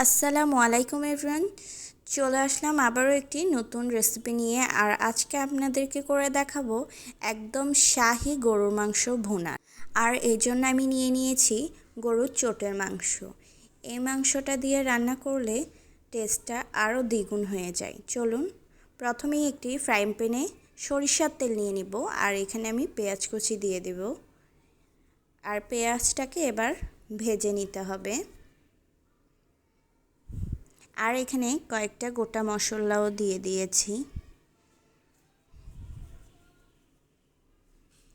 আসসালামু আলাইকুম এভরিওয়ান। চলে আসলাম আবারও একটি নতুন রেসিপি নিয়ে। আর আজকে আপনাদেরকে করে দেখাবো একদম শাহি গরুর মাংস ভুনা। আর এই জন্য আমি নিয়ে নিয়েছি গরুর চোটের মাংস। এই মাংসটা দিয়ে রান্না করলে টেস্টটা আরও দ্বিগুণ হয়ে যায়। চলুন, প্রথমেই একটি ফ্রাইং প্যানে সরিষার তেল নিয়ে নিব। আর এখানে আমি পেঁয়াজ কুচি দিয়ে দেব। আর পেঁয়াজটাকে এবার ভেজে নিতে হবে। আর এখানে কয়েকটা গোটা মশলাও দিয়ে দিয়েছি।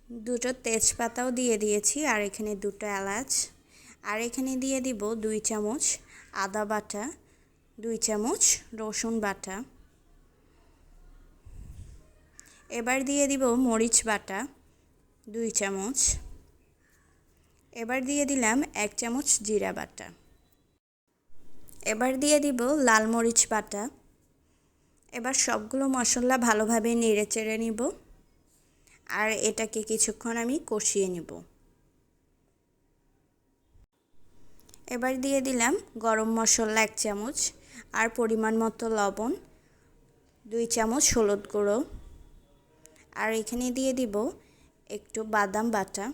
দুটো তেজপাতাও দিয়ে দিয়েছি আর এখানে দুটো এলাচ। আর এখানে দিয়ে দিব দুই চামচ আদা বাটা, দুই চামচ রসুন বাটা। এবার দিয়ে দিব মরিচ বাটা, দুই চামচ। এবার দিয়ে দিলাম এক চামচ জিরা বাটা। এবার দিয়ে দিব লাল মরিচ বাটা। এবার সবগুলো মশলা ভালোভাবে নেড়ে চেড়ে নিব। আর এটাকে কিছুক্ষণ আমি কষিয়ে নিব। এবার দিয়ে দিলাম গরম মশলা এক চামচ আর পরিমাণ মতো লবণ, দুই চামচ হলুদ গুঁড়ো। আর এখানে দিয়ে দিব একটু বাদাম বাটা।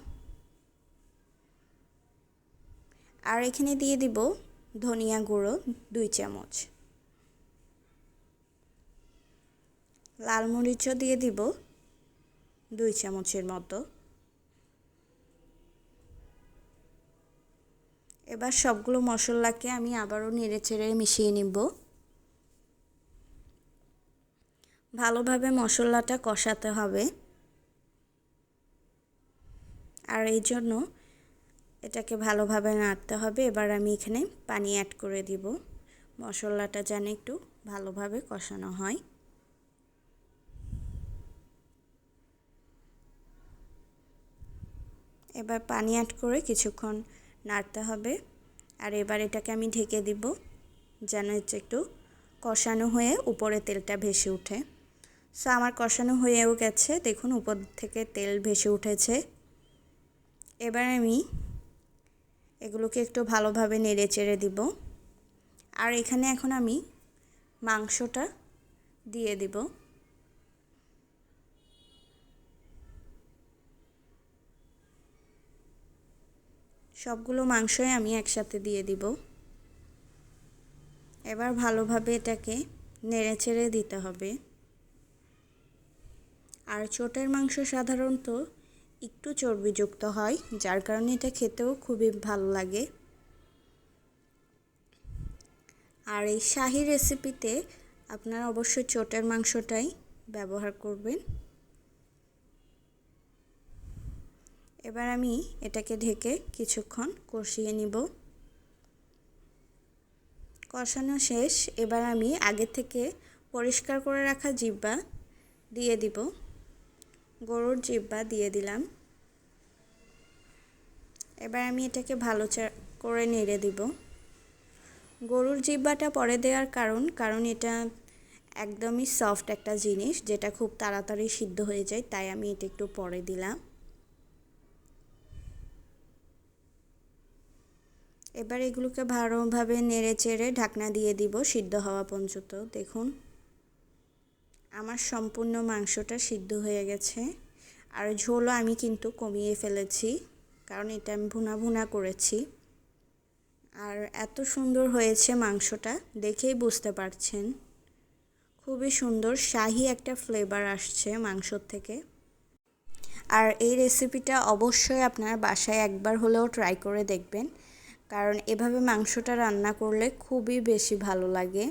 আর এখানে দিয়ে দিব ধনিয়া গুঁড়ো, দুই চামচ। লাল মরিচও দিয়ে দিব, দুই চামচের মতো। এবার সবগুলো মশলাকে আমি আবারও নেড়ে চেড়ে মিশিয়ে নিব। ভালোভাবে মশলাটা কষাতে হবে। আর এই জন্য এটাকে ভালোভাবে নাড়তে হবে। এবার আমি এখানে পানি অ্যাড করে দিব। মশলাটা যেন একটু ভালোভাবে কষানো হয়। এবার পানি অ্যাড করে কিছুক্ষণ নাড়তে হবে। আর এবার এটাকে আমি ঢেকে দিব, যেন হচ্ছে একটু কষানো হয়ে উপরে তেলটা ভেসে উঠে। সো আমার কষানো হয়েও গেছে। দেখুন, উপর থেকে তেল ভেসে উঠেছে। এবার আমি এগুলোকে একটু ভালোভাবে নেড়ে চেড়ে দিব। আর এখানে এখন আমি মাংসটা দিয়ে দিব। সবগুলো মাংসই আমি একসাথে দিয়ে দিব। এবার ভালোভাবে এটাকে নেড়ে চেড়ে দিতে হবে। আর চোটের মাংস সাধারণত একটু চর্বিযুক্ত হয়, যার কারণে এটা খেতেও খুবই ভালো লাগে। আর এই শাহি রেসিপিতে আপনারা অবশ্যই চোটের মাংসটাই ব্যবহার করবেন। এবার আমি এটাকে ঢেকে কিছুক্ষণ কষিয়ে নিব। কষানো শেষ, এবার আমি আগে থেকে পরিষ্কার করে রাখা জিব্বা দিয়ে দিব। গরুর জিব্বা দিয়ে দিলাম। এবার আমি এটাকে ভালো করে নেড়ে দিব। গরুর জিব্বাটা পরে দেওয়ার কারণ কারণ এটা একদমই সফট একটা জিনিস, যেটা খুব তাড়াতাড়ি সিদ্ধ হয়ে যায়, তাই আমি এটা একটু পরে দিলাম। এবার এগুলোকে ভালোভাবে নেড়ে চেড়ে ঢাকনা দিয়ে দিব, সিদ্ধ হওয়া পর্যন্ত। দেখুন। আমার সম্পূর্ণ মাংসটা সিদ্ধ হয়ে গেছে। আর ঝোলও আমি কিন্তু কমিয়ে ফেলেছি, কারণ এটা আমি ভুনা ভুনা করেছি। আর এত সুন্দর হয়েছে মাংসটা, দেখেই বুঝতে পারছেন। খুবই সুন্দর, শাহি একটা ফ্লেভার আসছে মাংসর থেকে। আর এই রেসিপিটা অবশ্যই আপনারা বাসায় একবার হলেও ট্রাই করে দেখবেন, কারণ এভাবে মাংসটা রান্না করলে খুবই বেশি ভালো লাগে।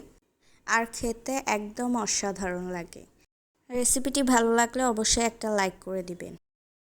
আর খেতে একদম অসাধারণ লাগে। রেসিপিটি ভালো লাগলে অবশ্যই একটা লাইক করে দিবেন।